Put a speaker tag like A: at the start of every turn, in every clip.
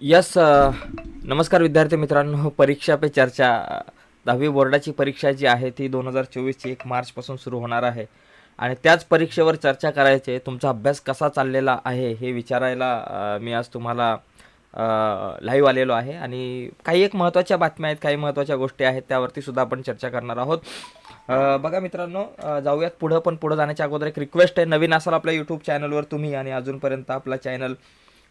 A: Yes नमस्कार विद्यार्थी मित्रांनो. हो, परीक्षा पे चर्चा. दहावी बोर्डाची परीक्षा जी आहे ती दोन हजार चोवीसची एक मार्चपासून सुरू होणार आहे. आणि त्याच परीक्षेवर चर्चा करायचे तुमचा अभ्यास कसा चाललेला आहे हे विचारायला मी आज तुम्हाला लाईव्ह आलेलो आहे. आणि काही एक महत्त्वाच्या बातम्या आहेत काही महत्त्वाच्या गोष्टी आहेत त्यावरती सुद्धा आपण चर्चा करणार आहोत. बघा मित्रांनो जाऊयात पुढं पण पुढं जाण्याच्या अगोदर एक रिक्वेस्ट आहे. नवीन असाल आपल्या यूट्यूब चॅनलवर तुम्ही आणि अजूनपर्यंत आपला चॅनल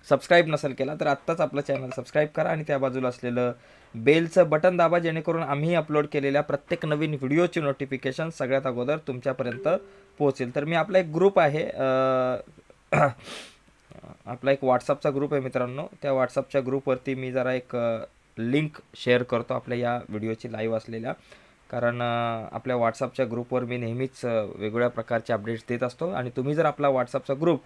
A: सबस्क्राईब नसेल केला तर आत्ताच आपलं चॅनल सबस्क्राईब करा आणि त्या बाजूला असलेलं बेलचं बटन दाबा जेणेकरून आम्ही अपलोड केलेल्या प्रत्येक नवीन व्हिडिओची नोटिफिकेशन सगळ्यात अगोदर तुमच्यापर्यंत पोहोचेल. तर मी आपला एक ग्रुप आहे आपला एक व्हॉट्सअपचा ग्रुप आहे मित्रांनो. त्या व्हॉट्सअपच्या ग्रुपवरती मी जरा एक लिंक शेअर करतो आपल्या या व्हिडिओची लाईव्ह असलेल्या. कारण आपल्या व्हॉट्सअपच्या ग्रुपवर मी नेहमीच वेगवेगळ्या प्रकारचे अपडेट्स देत असतो. आणि तुम्ही जर आपला व्हॉट्सअपचा ग्रुप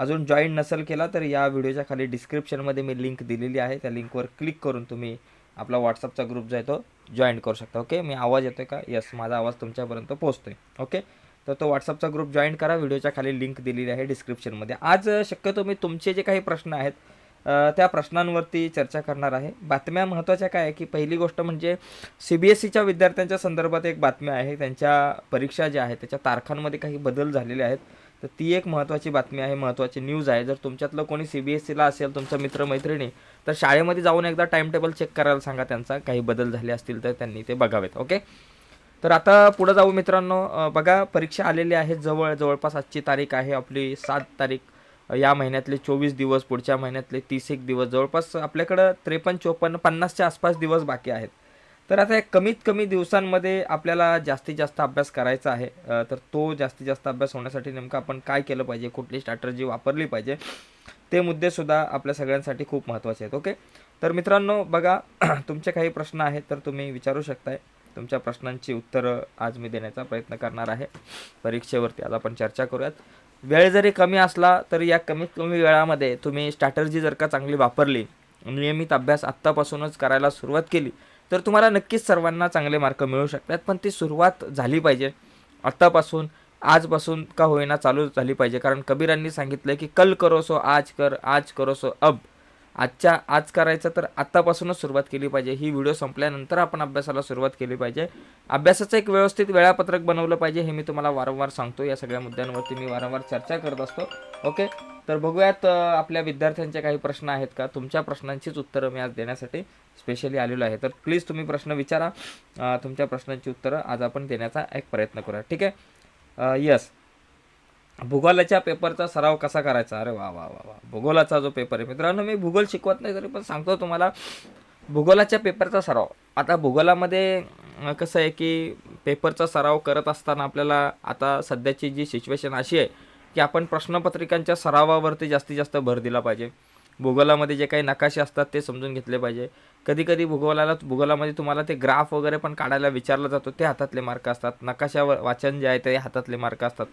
A: अजून जॉईन नसेल केला तर या व्हिडिओच्या खाली डिस्क्रिप्शनमध्ये मी लिंक दिलेली आहे. त्या लिंकवर क्लिक करून तुम्ही आपला व्हॉट्सअपचा ग्रुप जो आहे तो जॉईन करू शकता. ओके मी आवाज येतोय का? यस माझा आवाज तुमच्यापर्यंत पोहोचतोय. ओके तर तो व्हॉट्सअपचा ग्रुप जॉईन करा. व्हिडिओच्या खाली लिंक दिलेली आहे डिस्क्रिप्शनमध्ये आज शक्यतो मी तुमचे जे काही प्रश्न आहेत त्या प्रश्नांवरती चर्चा करणार आहे. बातम्या महत्त्वाच्या काय आहे की पहिली गोष्ट म्हणजे सी बी एस सीच्या विद्यार्थ्यांच्या संदर्भात एक बातम्या आहे. त्यांच्या परीक्षा ज्या आहेत त्याच्या तारखांमध्ये काही बदल झालेले आहेत. तर ती एक महत्त्वाची बातमी आहे महत्त्वाची न्यूज आहे. जर तुमच्यातलं कोणी सी बी एस सीला असेल तुमचा मित्रमैत्रिणी तर शाळेमध्ये जाऊन एकदा टाईमटेबल चेक करायला सांगा त्यांचा. काही बदल झाले असतील तर त्यांनी ते बघावेत ओके तर आता पुढं जाऊ मित्रांनो. बघा परीक्षा आलेली आहे जवळ जवळपास आजची तारीख आहे आपली सात तारीख. या महिन्यातले चोवीस दिवस पुढच्या महिन्यातले तीस एक दिवस. जवळपास आपल्याकडं त्रेपन्न चोपन्न पन्नासच्या आसपास दिवस बाकी आहेत. तर आता या कमीत कमी दिवसांमध्ये आपल्याला जास्तीत जास्त अभ्यास करायचा आहे तर तो जास्तीत जास्त अभ्यास होण्यासाठी नेमकं आपण काय केलं पाहिजे कुठली स्ट्रॅटर्जी वापरली पाहिजे ते मुद्देसुद्धा आपल्या सगळ्यांसाठी खूप महत्त्वाचे आहेत ओके तर मित्रांनो बघा तुमचे काही प्रश्न आहेत तर तुम्ही विचारू शकताय. तुमच्या प्रश्नांची उत्तरं आज मी देण्याचा प्रयत्न करणार आहे. परीक्षेवरती आज आपण चर्चा करूयात. वेळ जरी कमी असला तरी या कमीत कमी वेळामध्ये तुम्ही स्ट्रॅटर्जी जर का चांगली वापरली नियमित अभ्यास आत्तापासूनच करायला सुरुवात केली तर तुम्हाला नक्कीच सर्वांना चांगले मार्क मिळू शकतात पण ती सुरुवात झाली पाहिजे. आत्तापासून आजपासून का होईना चालू झाली पाहिजे. कारण कबीरांनी सांगितलं की कल करो सो आज कर आज करो सो अब. आजच्या आज करायचं तर आत्तापासूनच सुरुवात केली पाहिजे. ही व्हिडिओ संपल्यानंतर आपण अभ्यासाला सुरुवात केली पाहिजे. अभ्यासाचं एक व्यवस्थित वेळापत्रक बनवलं पाहिजे हे मी तुम्हाला वारंवार सांगतो. या सगळ्या मुद्द्यांवरती मी वारंवार चर्चा करत असतो. ओके? तर बघूयात आपल्या विद्यार्थ्यांचे काही प्रश्न आहेत का? तुमच्या प्रश्नांचीच उत्तरं मी आज देण्यासाठी स्पेशली आलेलो आहे. तर प्लीज तुम्ही प्रश्न विचारा. तुमच्या प्रश्नांची उत्तरं आज आपण देण्याचा एक प्रयत्न करूया. ठीक आहे? यस भूगोलाच्या पेपरचा सराव कसा करायचा? अरे वा वा वा वा. भूगोलाचा जो पेपर आहे मित्रांनो मी भूगोल शिकवत नाही तरी पण सांगतो तुम्हाला. भूगोलाच्या पेपरचा सराव. आता भूगोलामध्ये कसं आहे की पेपरचा सराव करत असताना आपल्याला आता सध्याची जी सिच्युएशन अशी आहे की आपण प्रश्नपत्रिकांच्या सरावावरती जास्तीत जास्त भर दिला पाहिजे. भूगोलामध्ये जे काही नकाशे असतात ते समजून घेतले पाहिजे. कधी कधी भूगोलाला भूगोलामध्ये तुम्हाला ते ग्राफ वगैरे पण काढायला विचारलं जातो ते हातातले मार्क असतात. नकाशावर वाचन जे आहे ते हातातले मार्क असतात.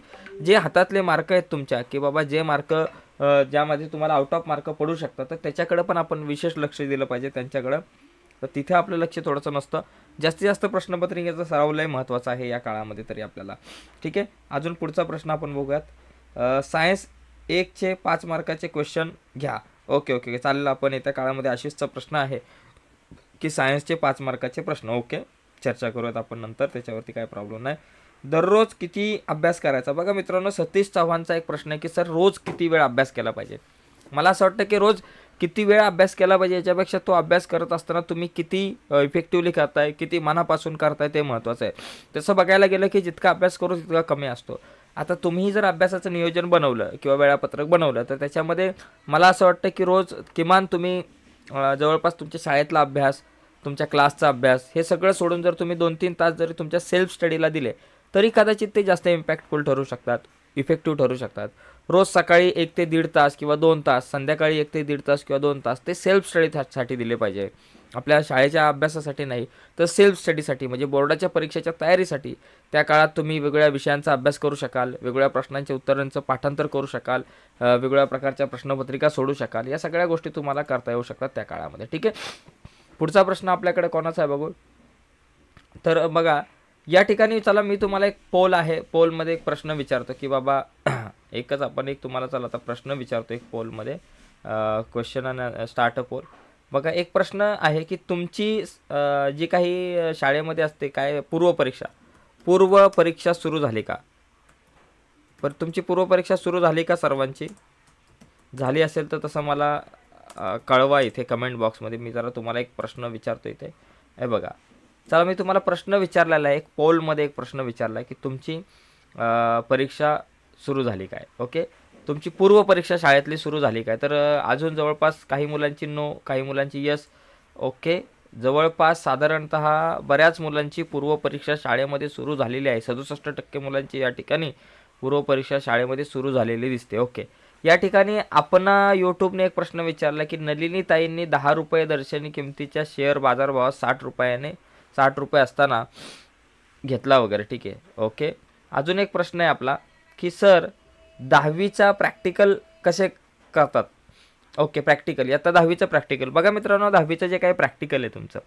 A: जे हातातले मार्क आहेत तुमच्या की बाबा जे मार्क ज्यामध्ये तुम्हाला आउट ऑफ मार्क पडू शकतात तर त्याच्याकडं पण आपण विशेष लक्ष दिलं पाहिजे त्यांच्याकडं. तर तिथे आपलं लक्ष थोडंसं नसतं. जास्तीत जास्त प्रश्नपत्रिकेचा सराव लय महत्त्वाचा आहे या काळामध्ये तरी आपल्याला. ठीक आहे? अजून पुढचा प्रश्न आपण बघूयात. सायन्स एकचे पाच मार्काचे क्वेश्चन घ्या. Okay okay okay. चालेल आपण येत्या काळामध्ये आशिषचा प्रश्न आहे की सायन्सचे पाच मार्काचे प्रश्न. ओके चर्चा करूयात आपण नंतर त्याच्यावरती काय प्रॉब्लेम नाही. दररोज किती अभ्यास करायचा? बघा मित्रांनो सतीश चव्हाणचा एक प्रश्न आहे की सर रोज किती वेळ अभ्यास केला पाहिजे? मला असं वाटतं की रोज किती वेळ अभ्यास केला पाहिजे याच्यापेक्षा तो अभ्यास करत असताना तुम्ही किती इफेक्टिव्हली करताय किती मनापासून करताय ते महत्त्वाचं आहे. तसं बघायला गेलं की जितका अभ्यास करू तितका कमी असतो. आता तुम्ही जर अभ्यासाचं नियोजन बनवलं किंवा वेळापत्रक बनवलं तर त्याच्यामध्ये मला असं वाटतं की रोज किमान तुम्ही जवळपास तुमच्या शाळेतला अभ्यास तुमच्या क्लासचा अभ्यास हे सगळं सोडून जर तुम्ही दोन तीन तास जरी तुमच्या सेल्फ स्टडीला दिले तरी कदाचित ते जास्त इम्पॅक्टफुल ठरू शकतात इफेक्टिव्ह ठरू शकतात. रोज सकाळी एक ते दीड तास किंवा दोन तास संध्याकाळी एक ते दीड तास किंवा दोन तास ते सेल्फ स्टडीसाठी दिले पाहिजे. आपल्या शाळेच्या अभ्यासासाठी नाही तर सेल्फ स्टडीसाठी म्हणजे बोर्डाच्या परीक्षेच्या तयारीसाठी. त्या काळात तुम्ही वेगवेगळ्या विषयांचा अभ्यास करू शकाल वेगवेगळ्या प्रश्नांच्या उत्तरांचं पाठांतर करू शकाल वेगवेगळ्या प्रकारच्या प्रश्नपत्रिका सोडू शकाल या सगळ्या गोष्टी तुम्हाला करता येऊ शकतात त्या काळामध्ये. ठीक आहे? पुढचा प्रश्न आपल्याकडे कोणाचा आहे बघू? तर बघा या ठिकाणी चला मी तुम्हाला एक पोल आहे. पोलमध्ये एक प्रश्न विचारतो की बाबा एकच आपण एक तुम्हाला चला आता प्रश्न विचारतो एक पोलमध्ये क्वेश्चन आणि स्टार्टअप पोल बघा एक प्रश्न आहे की तुमची जी काही शाळेमध्ये असते काय पूर्व परीक्षा? पूर्व परीक्षा सुरू झाली का? पण तुमची पूर्व परीक्षा सुरू झाली का सर्वांची? झाली असेल तर तसं मला कळवा इथे कमेंट बॉक्समध्ये मी जरा तुम्हाला एक प्रश्न विचारतो इथे. हे बघा चला मी तुम्हाला प्रश्न विचारलेला आहे. एक पोलमध्ये एक प्रश्न विचारला आहे की तुमची परीक्षा सुरू झाली काय? ओके? तुमची पूर्व परीक्षा शाळेतली सुरू झाली काय? तर अजून जवळपास काही मुलांची नो काही मुलांची यस ओके जवळपास साधारणत बऱ्याच मुलांची पूर्व परीक्षा शाळेमध्ये सुरू झालेली आहे. सदुसष्ट टक्के मुलांची या ठिकाणी पूर्व परीक्षा शाळेमध्ये सुरू झालेली दिसते ओके या ठिकाणी आपण यूट्यूबने एक प्रश्न विचारला की नलिनी ताईंनी दहा रुपये दर्शनी किमतीच्या शेअर बाजारभावात साठ रुपयाने साठ रुपये असताना घेतला वगैरे ठीक आहे ओके अजून एक प्रश्न आहे आपला की सर दहावीचा प्रॅक्टिकल कसे करतात? ओके प्रॅक्टिकल आता दहावीचं प्रॅक्टिकल बघा मित्रांनो दहावीचं जे काही प्रॅक्टिकल आहे तुमचं.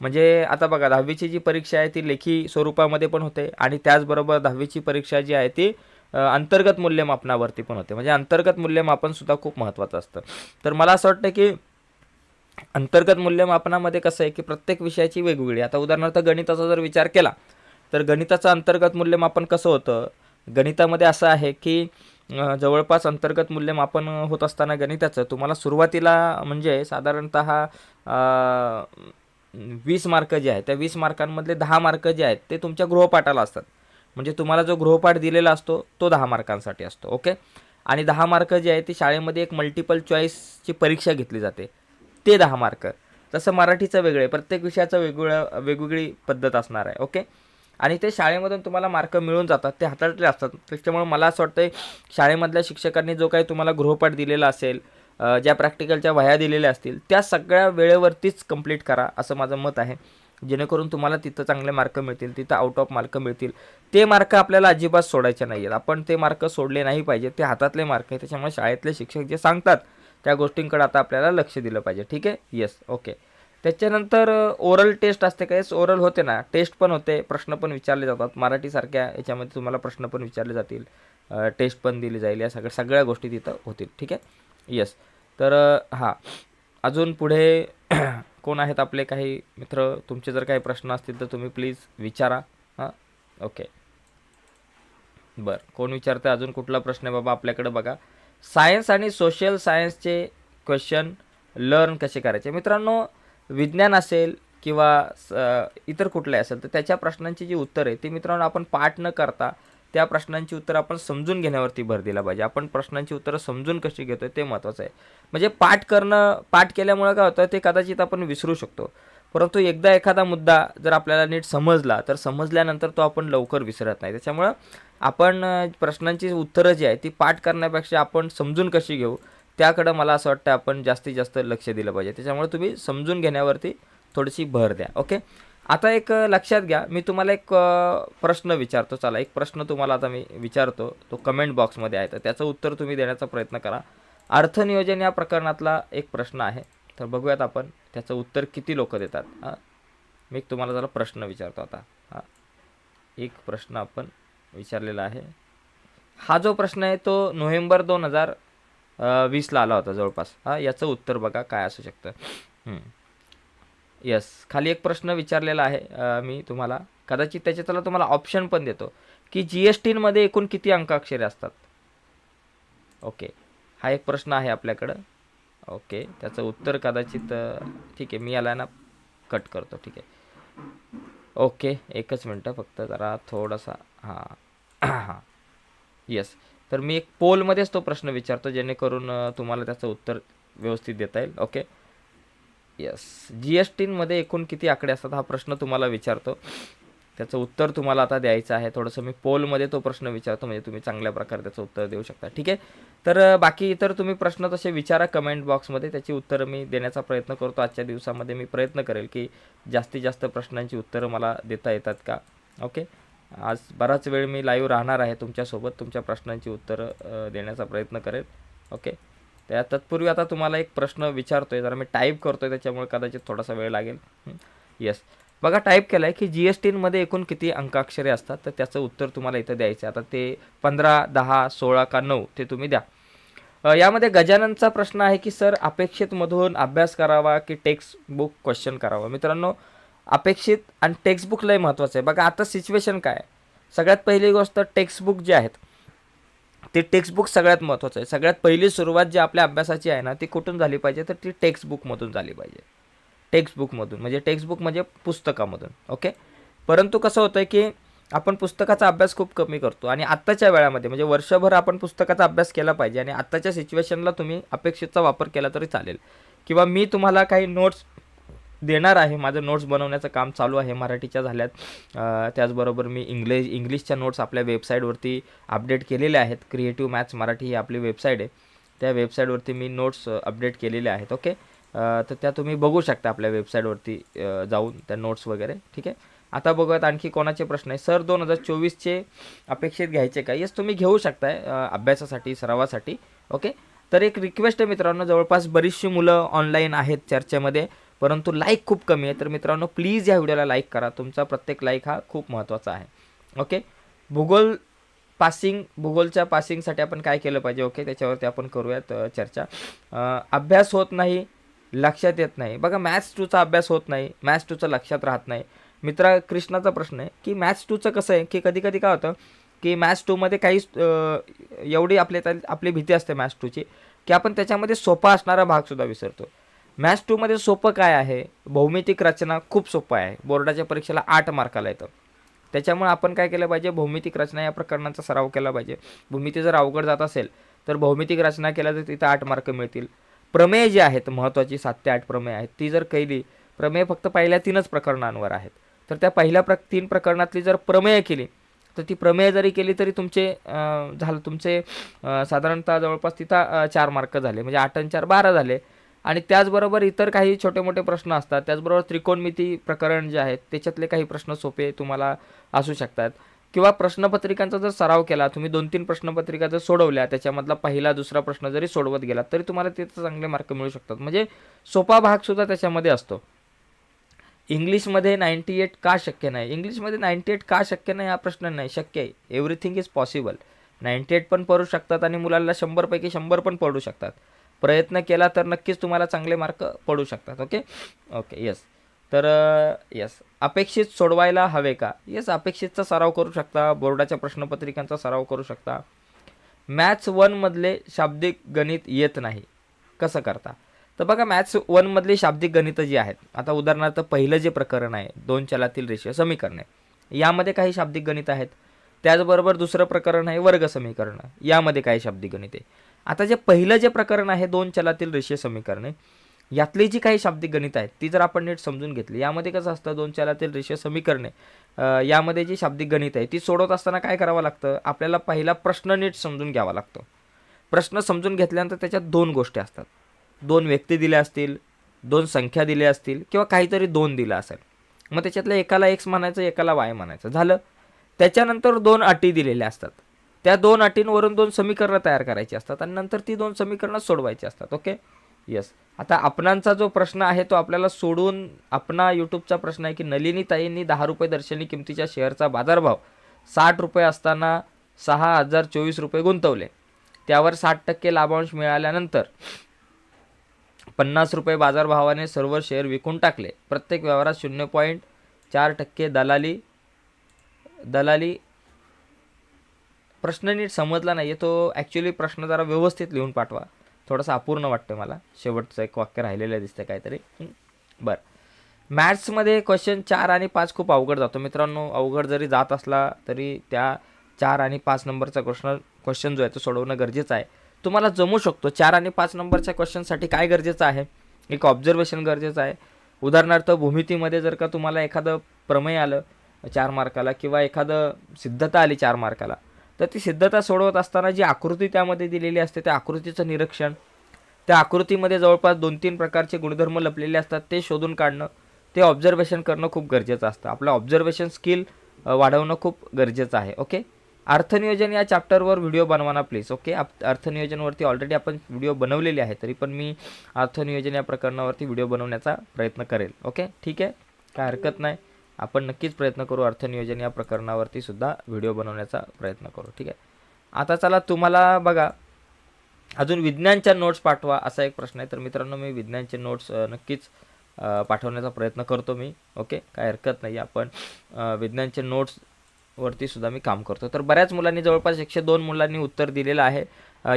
A: म्हणजे आता बघा दहावीची जी परीक्षा आहे ती लेखी स्वरूपामध्ये पण होते आणि त्याचबरोबर दहावीची परीक्षा जी आहे ती अंतर्गत मूल्यमापनावरती पण होते. म्हणजे अंतर्गत मूल्यमापनसुद्धा खूप महत्त्वाचं असतं. तर मला असं वाटतं की अंतर्गत मूल्यमापनामध्ये कसं आहे की प्रत्येक विषयाची वेगवेगळी आता उदाहरणार्थ गणिताचा जर विचार केला तर गणिताचं अंतर्गत मूल्यमापन कसं होतं? गणितामध्ये असं आहे की जवळपास अंतर्गत मूल्यमापन होत असताना गणिताचं तुम्हाला सुरुवातीला म्हणजे साधारणत वीस मार्क जे आहेत त्या वीस मार्कांमधले दहा मार्क जे आहेत ते तुमच्या गृहपाठाला असतात. म्हणजे तुम्हाला जो गृहपाठ दिलेला असतो तो दहा मार्कांसाठी असतो ओके? आणि दहा मार्क जे आहे ती शाळेमध्ये एक मल्टिपल चॉईसची परीक्षा घेतली जाते. ते दहा मार्क. तसं मराठीचं वेगळं प्रत्येक विषयाचं वेगवेगळं वेगवेगळी पद्धत असणार आहे ओके? आणि ते शाळेमधून तुम्हाला मार्क मिळून जातात ते हाताळले असतात. त्याच्यामुळे मला असं वाटतं शाळेमधल्या शिक्षकांनी जो काही तुम्हाला गृहपाठ दिलेला असेल ज्या प्रॅक्टिकलच्या वह्या दिलेल्या असतील त्या सगळ्या वेळेवरतीच कंप्लीट करा असं माझं मत आहे. जेणेकरून तुम्हाला तिथं चांगले मार्क मिळतील तिथं आउट ऑफ मार्क मिळतील. ते मार्क आपल्याला अजिबात सोडायचे नाही आहेत आपण ते मार्क सोडले नाही पाहिजे ते हातातले मार्क आहे त्याच्यामुळे शाळेतले शिक्षक जे सांगतात त्या गोष्टींकडे आता आपल्याला लक्ष दिलं पाहिजे. ठीक आहे? येस ओके त्याच्यानंतर ओरल टेस्ट असते काय ओरल होते ना. टेस्ट पण होते प्रश्न पण विचारले जातात. मराठीसारख्या याच्यामध्ये तुम्हाला प्रश्न पण विचारले जातील. टेस्ट पण दिली जाईल. या सगळ्या सगळ्या गोष्टी तिथं होतील. ठीक आहे? येस तर हां. अजून पुढे कोण आहेत आपले काही मित्र? तुमचे जर काही प्रश्न असतील तर तुम्ही प्लीज विचारा. हां? ओके बरं. कोण विचारतं अजून कुठला प्रश्न आहे बाबा आपल्याकडे बघा. सायन्स आणि सोशल सायन्सचे क्वेश्चन लर्न कसे करायचे? मित्रांनो विज्ञान असेल किंवा स- इतर कुठले असेल तर त्याच्या प्रश्नांची जी उत्तर आहे ती मित्रांनो आपण पाठ न करता त्या प्रश्नांची उत्तर आपण समजून घेण्यावरती भर दिला पाहिजे. आपण प्रश्नांची उत्तरं समजून कशी घेतोय ते महत्त्वाचं आहे. म्हणजे पाठ करणं पाठ केल्यामुळं काय होतं ते कदाचित आपण विसरू शकतो. परंतु एकदा एखादा मुद्दा जर आपल्याला नीट समजला तर समजल्यानंतर तो आपण लवकर विसरत नाही. त्याच्यामुळं आपण प्रश्नांची उत्तरं जी आहे ती पाठ करण्यापेक्षा आपण समजून कशी घेऊ त्याकडं मला असं वाटतं आपण जास्तीत जास्त लक्ष दिलं पाहिजे. त्याच्यामुळे तुम्ही समजून घेण्यावरती थोडीशी भर द्या. ओके आता एक लक्षात घ्या. मी तुम्हाला एक प्रश्न विचारतो. चला एक प्रश्न तुम्हाला आता मी विचारतो. तो कमेंट बॉक्समध्ये आहे. तर त्याचं उत्तर तुम्ही देण्याचा प्रयत्न करा. अर्थनियोजन या प्रकरणातला एक प्रश्न आहे. तर बघूयात आपण त्याचं उत्तर किती लोक देतात. हां मी तुम्हाला जरा प्रश्न विचारतो आता. हां एक प्रश्न आपण विचारलेला आहे. हा जो प्रश्न आहे तो नोव्हेंबर दोन हजार वीसला आला होता जवळपास. हा याचं उत्तर बघा काय असू शकतं. येस खाली एक प्रश्न विचारलेला आहे मी तुम्हाला. कदाचित त्याच्यातला तुम्हाला ऑप्शन पण देतो की जी एस टीमध्ये एकूण किती अंकाक्षरे असतात? ओके हा एक प्रश्न आहे आपल्याकडं. ओके त्याचं उत्तर कदाचित ठीक आहे मी याला ना कट करतो ठीक आहे. ओके एकच मिनटं फक्त जरा थोडासा हां. हां येस तर मी एक पोलमध्येच तो प्रश्न विचारतो जेणेकरून तुम्हाला त्याचं उत्तर व्यवस्थित देता येईल. ओके येस जी एस टीमध्ये एकूण किती आकडे असतात हा प्रश्न तुम्हाला विचारतो. त्याचं उत्तर तुम्हाला आता द्यायचं आहे. थोडंसं मी पोलमध्ये तो प्रश्न विचारतो म्हणजे तुम्ही चांगल्या प्रकारे त्याचं उत्तर देऊ शकता. ठीक आहे? तर बाकी इतर तुम्ही प्रश्न तसे विचारा कमेंट बॉक्समध्ये त्याची उत्तरं मी देण्याचा प्रयत्न करतो. आजच्या दिवसामध्ये मी प्रयत्न करेल की जास्तीत जास्त प्रश्नांची उत्तरं मला देता येतात का? ओके आज बराच वेळ मी लाईव्ह राहणार आहे तुमच्यासोबत. तुमच्या प्रश्नांची उत्तरं देण्याचा प्रयत्न करेल. ओके त्या तत्पूर्वी आता तुम्हाला एक प्रश्न विचारतो आहे जरा मी टाईप करतो आहे त्याच्यामुळे कदाचित थोडासा वेळ लागेल. येस बघा टाईप केलं आहे की जी एस टीमध्ये एकूण किती अंकाक्षरे असतात? तर त्याचं उत्तर तुम्हाला इथं द्यायचं आहे. आता ते पंधरा दहा सोळा का नऊ ते तुम्ही द्या. यामध्ये गजाननचा प्रश्न आहे की सर अपेक्षित मधून अभ्यास करावा की टेक्स्ट बुक क्वेश्चन करावा? मित्रांनो अपेक्षित आणि टेक्स्टबुक लय महत्त्वाचं आहे. बघा आता सिच्युएशन काय आहे? सगळ्यात पहिली गोष्ट टेक्स्टबुक जे आहेत ते टेक्स्टबुक सगळ्यात महत्त्वाचं आहे. सगळ्यात पहिली सुरुवात जी आपल्या अभ्यासाची आहे ना ती कुठून झाली पाहिजे? तर ती टेक्स्ट बुकमधून झाली पाहिजे. टेक्स्ट बुकमधून म्हणजे टेक्स्टबुक म्हणजे पुस्तकामधून. ओके परंतु कसं होतं की आपण पुस्तकाचा अभ्यास खूप कमी करतो. आणि आत्ताच्या वेळामध्ये म्हणजे वर्षभर आपण पुस्तकाचा अभ्यास केला पाहिजे आणि आत्ताच्या सिच्युएशनला तुम्ही अपेक्षितचा वापर केला तरी चालेल. किंवा मी तुम्हाला काही नोट्स देणार आहे. माझं नोट्स बनवण्याचं काम चालू आहे मराठीच्या झाल्यात. त्याचबरोबर मी इंग्लिश इंग्लिशच्या नोट्स आपल्या वेबसाईटवरती अपडेट केलेल्या आहेत. क्रिएटिव्ह मॅथ्स मराठी ही आपली वेबसाईट आहे. त्या वेबसाईटवरती मी नोट्स अपडेट केलेले आहेत. ओके तर त्या तुम्ही बघू शकता आपल्या वेबसाईटवरती जाऊन त्या नोट्स वगैरे. ठीक आहे? आता बघूयात आणखी कोणाचे प्रश्न आहे. सर दोन हजार चोवीसचे अपेक्षित घ्यायचे का? येस तुम्ही घेऊ शकताय अभ्यासासाठी सरावासाठी. ओके तर एक रिक्वेस्ट आहे मित्रांनो. जवळपास बरीचशी मुलं ऑनलाईन आहेत चर्चेमध्ये. परंतु लाईक खूप कमी आहे. तर मित्रांनो प्लीज या व्हिडिओला लाईक करा. तुमचा प्रत्येक लाईक हा खूप महत्त्वाचा आहे. ओके भूगोल पासिंग भूगोलच्या पासिंगसाठी आपण काय केलं पाहिजे? ओके त्याच्यावरती आपण करूयात चर्चा. अभ्यास होत नाही लक्षात येत नाही. बघा मॅथ्स टूचा अभ्यास होत नाही मॅथ्स टूचं लक्षात राहत नाही. मित्रा कृष्णाचा प्रश्न आहे की मॅथ्स टूचं कसं आहे? की कधी कधी काय होतं की मॅथ्स टूमध्ये काही एवढी आपली आपली भीती असते मॅथ्स टूची की आपण त्याच्यामध्ये सोपा असणारा भागसुद्धा विसरतो. मॅथ्स टूमध्ये सोपं काय आहे? भौमितिक रचना खूप सोपं आहे. बोर्डाच्या परीक्षेला आठ मार्काला येतं त्याच्यामुळे आपण काय केलं पाहिजे? भौमितिक रचना या प्रकरणाचा सराव केला पाहिजे. भूमिती जर अवघड जात असेल तर भौमितिक रचना केल्या तर तिथं आठ मार्क मिळतील. प्रमेय जे आहेत महत्त्वाची सात ते आठ प्रमेय आहेत ती जर केली प्रमेय फक्त पहिल्या तीनच प्रकरणांवर आहेत. तर त्या पहिल्या प्र तीन प्रकरणातली जर प्रमेय केली तर ती प्रमेय जरी केली तरी तुमचे झालं तुमचे साधारणतः जवळपास तिथं चार मार्क झाले. म्हणजे आठ आणि चार बारा झाले. आणि त्याचबरोबर इतर काही छोटे मोठे प्रश्न असतात. त्याचबरोबर त्रिकोणमिती प्रकरण जे आहेत त्याच्यातले काही प्रश्न सोपे तुम्हाला असू शकतात. किंवा प्रश्नपत्रिकांचा जर सराव केला तुम्ही दोन तीन प्रश्नपत्रिका जर सोडवल्या त्याच्यामधला पहिला दुसरा प्रश्न जरी सोडवत गेलात तरी तुम्हाला तिथं चांगले मार्क मिळू शकतात. म्हणजे सोपा भागसुद्धा त्याच्यामध्ये असतो. इंग्लिशमध्ये नाईंटी एट का शक्य नाही? इंग्लिशमध्ये नाईंटी एट का शक्य नाही? हा प्रश्न नाही. शक्य आहे. Everything is possible ninety eight पण पडू शकतात आणि मुलांना शंभरपैकी शंभर पण पडू शकतात. प्रयत्न केला तर नक्कीच तुम्हाला चांगले मार्क पडू शकतात ओके? ओके येस तर येस अपेक्षित सोडवायला हवे का? येस अपेक्षितचा सराव करू शकता बोर्डाच्या प्रश्नपत्रिकांचा सराव करू शकता. मॅथ्स वनमधले शाब्दिक गणित येत नाही. कसं करता? तर बघा मॅथ्स वनमधली शाब्दिक गणितं जी आहेत आता उदाहरणार्थ पहिलं जे प्रकरण आहे दोन चलातील रेषीय समीकरणे यामध्ये काही शाब्दिक गणित आहेत. त्याचबरोबर दुसरं प्रकरण आहे वर्ग समीकरण यामध्ये काही शाब्दिक गणित आहे. आता जे पहिलं जे प्रकरण आहे दोन चलातील रेषीय समीकरणे यातली जी काही शाब्दिक गणित आहेत ती जर आपण नीट समजून घेतली यामध्ये कसं असतं दोन चलातील रेषीय समीकरणे यामध्ये जी शाब्दिक गणित आहे ती सोडवत असताना काय करावं लागतं? आपल्याला पहिला प्रश्न नीट समजून घ्यावा लागतो. प्रश्न समजून घेतल्यानंतर त्याच्यात दोन गोष्टी असतात. दोन व्यक्ती दिल्या असतील दोन संख्या दिल्या असतील किंवा काहीतरी दोन दिलं असेल. मग त्याच्यातल्या एकाला एक्स म्हणायचं एकाला वाय म्हणायचं. झालं? त्याच्यानंतर दोन अटी दिलेल्या असतात. त्या दोन अटींवरून दोन समीकरणं तयार करायची असतात आणि नंतर ती दोन समीकरणं सोडवायची असतात. ओके? येस आता आपणांचा जो प्रश्न आहे तो आपल्याला सोडून आपणा यूट्यूबचा प्रश्न आहे की नलिनी ताईंनी दहा रुपये दर्शनी किमतीच्या शेअरचा बाजारभाव साठ रुपये असताना सहा हजार चोवीस रुपये गुंतवले. त्यावर साठ टक्के लाभांश मिळाल्यानंतर पन्नास रुपये बाजारभावाने सर्व शेअर विकून टाकले. प्रत्येक व्यवहारात शून्य पॉईंट चार टक्के दलाली दलाली प्रश्न नीट समजला नाही आहे तो ॲक्च्युली प्रश्न जरा व्यवस्थित लिहून पाठवा. थोडासा अपूर्ण वाटतं मला. शेवटचं एक वाक्य राहिलेलं दिसतं काहीतरी. बरं. मॅथ्समध्ये क्वेश्चन चार आणि पाच खूप अवघड जातो. मित्रांनो अवघड जरी जात असला तरी त्या चार आणि पाच नंबरचा क्वेश्चन क्वेश्चन जो आहे तो सोडवणं गरजेचं आहे. तुम्हाला जमू शकतो. चार आणि पाच नंबरच्या क्वेश्चनसाठी काय गरजेचं आहे? एक ऑब्झर्वेशन गरजेचं आहे. उदाहरणार्थ भूमितीमध्ये जर का तुम्हाला एखादं प्रमेय आलं चार मार्काला किंवा एखादं सिद्धता आली चार मार्काला तर ती सिद्धता सोडवत असताना जी आकृती त्यामध्ये दिलेली असते त्या आकृतीचं निरीक्षण. त्या आकृतीमध्ये जवळपास दोन तीन प्रकारचे गुणधर्म लपलेले असतात ते शोधून काढणं ते ऑब्झर्वेशन करणं खूप गरजेचं असतं. आपलं ऑब्झर्वेशन स्किल वाढवणं खूप गरजेचं आहे ओके अर्थनियोजन या चॅप्टरवर व्हिडिओ बनवा प्लीज ओके आप अर्थनियोजनवरती ऑलरेडी आपण व्हिडिओ बनवलेले आहे तरी पण मी अर्थनियोजन या प्रकरणावरती व्हिडिओ बनवण्याचा प्रयत्न करेल ओके ठीक आहे? काय हरकत नाही. आपण नक्कीच प्रयत्न करू अर्थनियोजन या प्रकरणावरती सुद्धा व्हिडिओ बनवण्याचा प्रयत्न करू ठीक आहे? आता चला तुम्हाला बघा अजून विज्ञानच्या नोट्स पाठवा असा एक प्रश्न आहे. तर मित्रांनो मी विज्ञानचे नोट्स नक्कीच पाठवण्याचा प्रयत्न करतो मी ओके? काय हरकत नाही. आपण विज्ञानचे नोट्स वरती सुद्धा मी काम करतो. तर बऱ्याच मुलांनी जवळपास एकशे दोन मुलांनी उत्तर दिलेलं आहे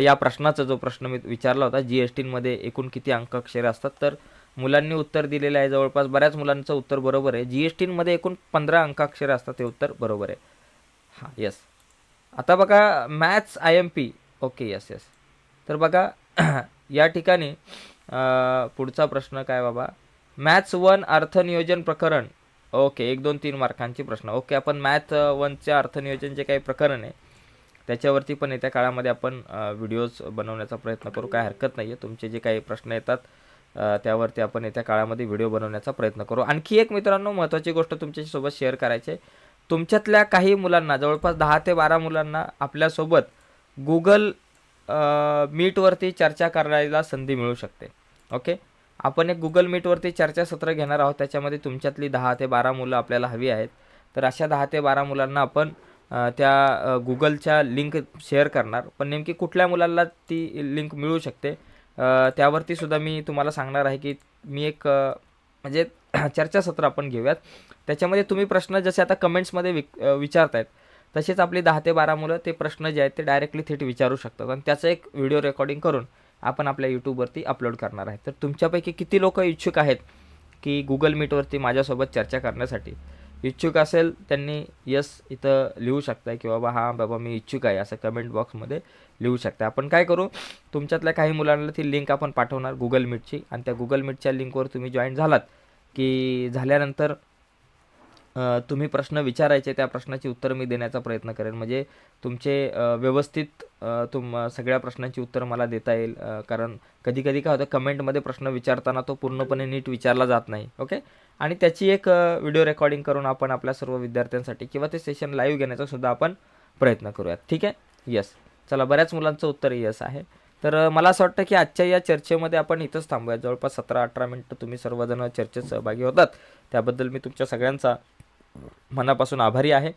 A: या प्रश्नाचा जो प्रश्न मी विचारला होता जी एस टीमध्ये एकूण किती अंक अक्षरे असतात तर मुलांनी उत्तर दिलेलं आहे जवळपास. बऱ्याच मुलांचं उत्तर बरोबर आहे. जी एस टीमध्ये एकूण पंधरा अंकाक्षरं असतात ते उत्तर बरोबर आहे. हां येस आता बघा maths I M P okay yes yes तर बघा या ठिकाणी पुढचा प्रश्न काय बाबा? मॅथ्स वन अर्थनियोजन प्रकरण. ओके एक दोन तीन मार्कांचे प्रश्न. ओके आपण मॅथ वनच्या अर्थनियोजन जे काही प्रकरण आहे त्याच्यावरती पण येत्या काळामध्ये आपण व्हिडिओज बनवण्याचा प्रयत्न करू. काय हरकत नाही आहे तुमचे जे काही प्रश्न येतात त्यावरती आपण येत्या काळामध्ये व्हिडिओ बनवण्याचा प्रयत्न करू. आणखी एक मित्रांनो महत्त्वाची गोष्ट तुमच्यासोबत शेअर करायची आहे. तुमच्यातल्या काही मुलांना जवळपास दहा ते बारा मुलांना आपल्यासोबत गुगल मीटवरती चर्चा करायला संधी मिळू शकते. ओके? आपण एक गुगल मीटवरती चर्चासत्र घेणार आहोत. त्याच्यामध्ये तुमच्यातली दहा ते बारा मुलं आपल्याला हवी आहेत. तर अशा दहा ते बारा मुलांना आपण त्या गुगलच्या लिंक शेअर करणार. पण नेमकी कुठल्या मुलांना ती लिंक मिळू शकते? त्यावरती सुद्धा मी तुम्हाला सांगणार आहे की मी एक म्हणजे चर्चासत्र आपण घेऊयात. त्याच्यामध्ये तुम्ही प्रश्न जसे आता कमेंट्समध्ये विक विचारतायत तसेच आपली दहा ते बारा मुलं ते प्रश्न जे आहेत ते डायरेक्टली थेट विचारू शकतात. आणि त्याचं एक व्हिडिओ रेकॉर्डिंग करून आपण आपल्या यूट्यूबवरती अपलोड करणार आहे. तर तुमच्यापैकी किती लोक इच्छुक आहेत की गुगल मीटवरती माझ्यासोबत चर्चा करण्यासाठी? इच्छुक असेल त्यांनी यस इथं लिहू शकताय की बाबा हां बाबा मी इच्छुक आहे असं कमेंट बॉक्समध्ये लिहू शकता आपण काय करू? तुमच्यातल्या काही मुलांना ती लिंक आपण पाठवणार गुगल मीटची आणि त्या गुगल मीटच्या लिंकवर तुम्ही जॉईन झालात की झाल्यानंतर तुम्ही प्रश्न विचारायचे त्या प्रश्नाची उत्तर मी देण्याचा प्रयत्न करेन. म्हणजे तुमचे व्यवस्थित तुम सगळ्या प्रश्नांची उत्तर मला देता येईल. कारण कधी कधी काय होतं कमेंटमध्ये प्रश्न विचारताना तो पूर्णपणे नीट विचारला जात नाही. ओके? आणि त्याची एक व्हिडिओ रेकॉर्डिंग करून आपण आपल्या सर्व विद्यार्थ्यांसाठी किंवा ते सेशन लाईव्ह घेण्याचा सुद्धा आपण प्रयत्न करूयात. ठीक आहे? यस. चला बऱ्याच मुलांचं उत्तर यस आहे. तर मला असं वाटतं की आजच्या या चर्चेमध्ये आपण इथंच थांबूया जवळपास सतरा अठरा मिनटं तुम्ही सर्वजण चर्चेत सहभागी होतात. त्याबद्दल मी तुमच्या सगळ्यांचा मनापासून आभारी आहे.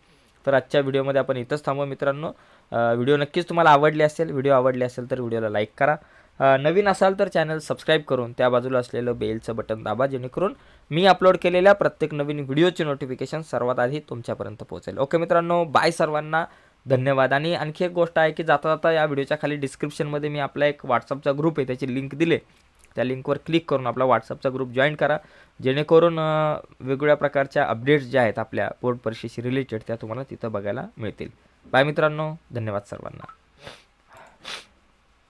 A: तर आजच्या व्हिडिओमध्ये आपण इथंच थांबू मित्रांनो. व्हिडिओ नक्कीच तुम्हाला आवडली असेल व्हिडिओ आवडली असेल तर व्हिडिओला लाईक करा. नवीन असाल तर चॅनल सबस्क्राईब करून त्या बाजूला असलेलं बेलचं बटन दाबा जेणेकरून मी अपलोड केलेल्या प्रत्येक नवीन व्हिडिओचे नोटिफिकेशन सर्वात आधी तुमच्यापर्यंत पोहोचेल. ओके मित्रांनो बाय सर्वांना. धन्यवाद. आणि आणखी एक गोष्ट आहे की जाता जाता या व्हिडिओच्या खाली डिस्क्रिप्शनमध्ये मी आपला एक व्हॉट्सअपचा ग्रुप आहे त्याची लिंक दिले त्या लिंकवर क्लिक करून आपला व्हॉट्सअपचा ग्रुप जॉईन करा. जेणेकरून वेगवेगळ्या प्रकारच्या अपडेट्स ज्या आहेत आपल्या बोर्ड परीक्षेशी रिलेटेड त्या तुम्हाला तिथं बघायला मिळतील. बाय मित्रांनो. धन्यवाद सर्वांना.